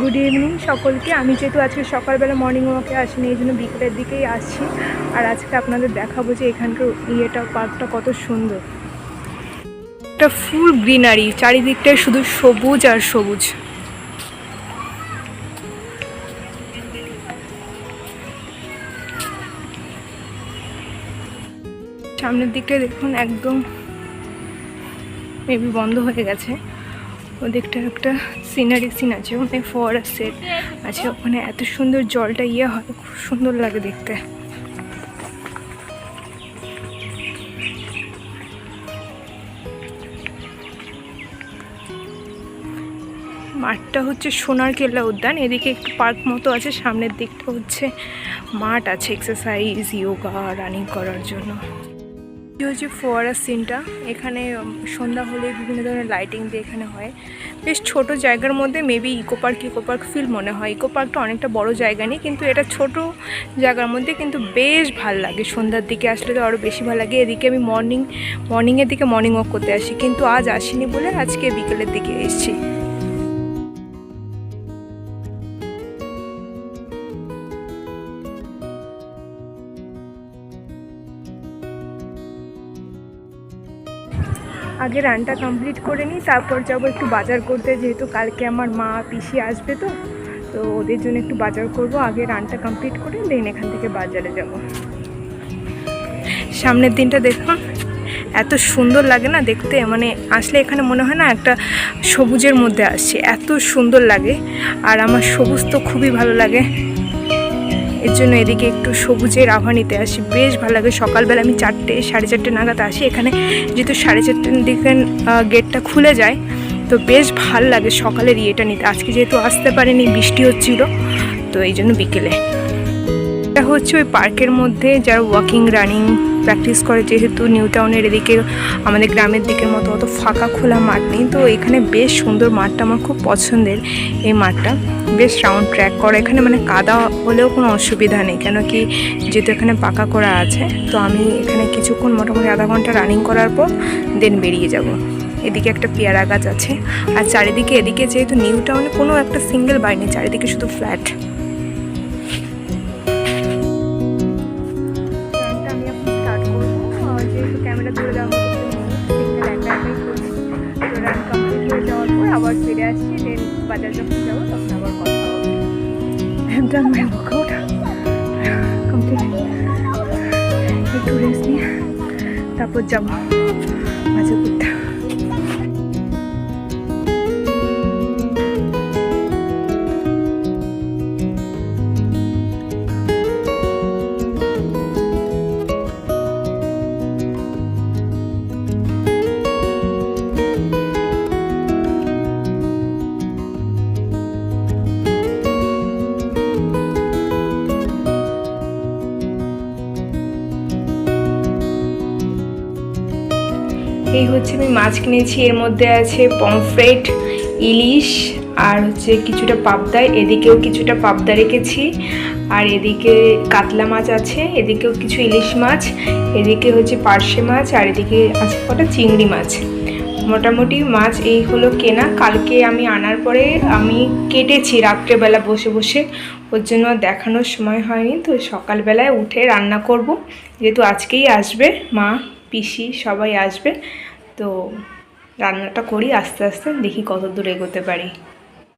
Good evening সকলকে। আমি যেহেতু আজকে সকালবেলা মর্নিং ওয়াকে আসিনি, এই জন্য বিকেলের দিকেই আসছি। আর আজকে আপনাদের দেখাবো যে এখানকার ইয়েটা, পার্কটা কত সুন্দর। একটা ফুল গ্রিনারি চারিদিকটায় শুধু সবুজ আর সবুজ। সামনের দিকটা দেখুন, একদম মেবি বন্ধ হয়ে গেছে। ওদিকটা একটা সিনারি সিন আছে ওখানে ফোয়ারা সেট আছে, ওখানে এত সুন্দর জলটা ইয়ে হয়, খুব সুন্দর লাগে দেখতে। মাঠটা হচ্ছে সোনার কেল্লা উদ্যান, এদিকে একটু পার্ক মতো আছে, সামনের দিকটা হচ্ছে মাঠ আছে এক্সারসাইজ ইয়োগা রানিং করার জন্য। এই হচ্ছে ফোয়ারা সিনটা। এখানে সন্ধ্যা হলে বিভিন্ন ধরনের লাইটিং দিয়ে এখানে হয়। বেশ ছোট জায়গার মধ্যে maybe eco park eco park feel মনে হয়। ইকো পার্কটা অনেকটা বড় জায়গা নেই, কিন্তু এটা ছোট জায়গার মধ্যে কিন্তু বেশ ভালো লাগে। সন্ধ্যার দিকে আসলে তো আরও বেশি ভালো লাগে। এদিকে আমি মর্নিং মর্নিংয়ের দিকে মর্নিং ওয়াক করতে আসি, কিন্তু আজ আসিনি বলে আজকে বিকেলের দিকে এসেছি। আগে রানটা কমপ্লিট করে নিই, তারপর যাব একটু বাজার করতে, যেহেতু কালকে আমার মা, পিসি আসবে তো তো ওদের জন্য একটু বাজার করব, আগে রানটা কমপ্লিট করে দেন এখান থেকে বাজারে যাব। সামনের দিনটা দেখুন এত সুন্দর লাগে না দেখতে মানে আসলে এখানে মনে হয় না একটা সবুজের মধ্যে আসছে, এত সুন্দর লাগে, আর আমার সবুজ তো খুবই ভালো লাগে। এর জন্য এদিকে একটু সবুজের আভা নিতে আসি। বেশ ভালো লাগে। সকালবেলা আমি চারটে, সাড়ে চারটে নাগাদ আসি। এখানে যেহেতু সাড়ে চারটের দিকে গেটটা খুলে যায়, তো বেশ ভালো লাগে সকালের ইয়েটা নিতে। আজকে যেহেতু আসতে পারেনি বৃষ্টি হচ্ছিল তো এই জন্য বিকেলে। এটা হচ্ছে ওই পার্কের মধ্যে যারা ওয়াকিং রানিং প্র্যাকটিস করে, যেহেতু নিউ টাউনের এদিকে, আমাদের গ্রামের দিকের মতো অত ফাঁকা, খোলা মাঠ নেই। তো এখানে বেশ সুন্দর মাঠটা আমার খুব পছন্দের, এই মাঠটা। বেশ রাউন্ড ট্র্যাক করা। এখানে মানে কাদা হলেও কোনো অসুবিধা নেই, কেন কি যেহেতু এখানে পাকা করা আছে, তো আমি এখানে কিছুক্ষণ মোটামুটি আধা ঘণ্টা রানিং করার পর দেন বেরিয়ে যাব। এদিকে একটা পেয়ারা গাছ আছে। আর চারিদিকে, এদিকে যেহেতু নিউ টাউনে কোনো একটা সিঙ্গেল বাড়ি নেই, চারিদিকে শুধু ফ্ল্যাট আবার ফিরে আসছি দেন বাজার যখন যাব তখন আবার কথা হবে workout. একটু রেস্ট নিয়ে, তারপর যাব বাজার এই হচ্ছে আমি মাছ কিনেছি। এর মধ্যে আছে পমফ্রেট ইলিশ, আর হচ্ছে কিছুটা পাবদা। এদিকেও কিছুটা পাবদা রেখেছি। আর এদিকে কাতলা মাছ আছে, এদিকেও কিছু ইলিশ মাছ, এদিকে হচ্ছে পার্শে মাছ, আর এদিকে আছে কটা চিংড়ি মাছ। মোটামুটি মাছ এই হলো কেনা। কালকে আমি আনার পরে আমি কেটেছি রাত্রেবেলা বসে বসে। ওর জন্য দেখানোর সময় হয়নি। তো সকালবেলায় উঠে রান্না করব। যেহেতু আজকেই আসবে মা। পিসি সবাই আসবে। তো রান্নাটা করি আস্তে আস্তে দেখি কত দূর এগোতে পারি।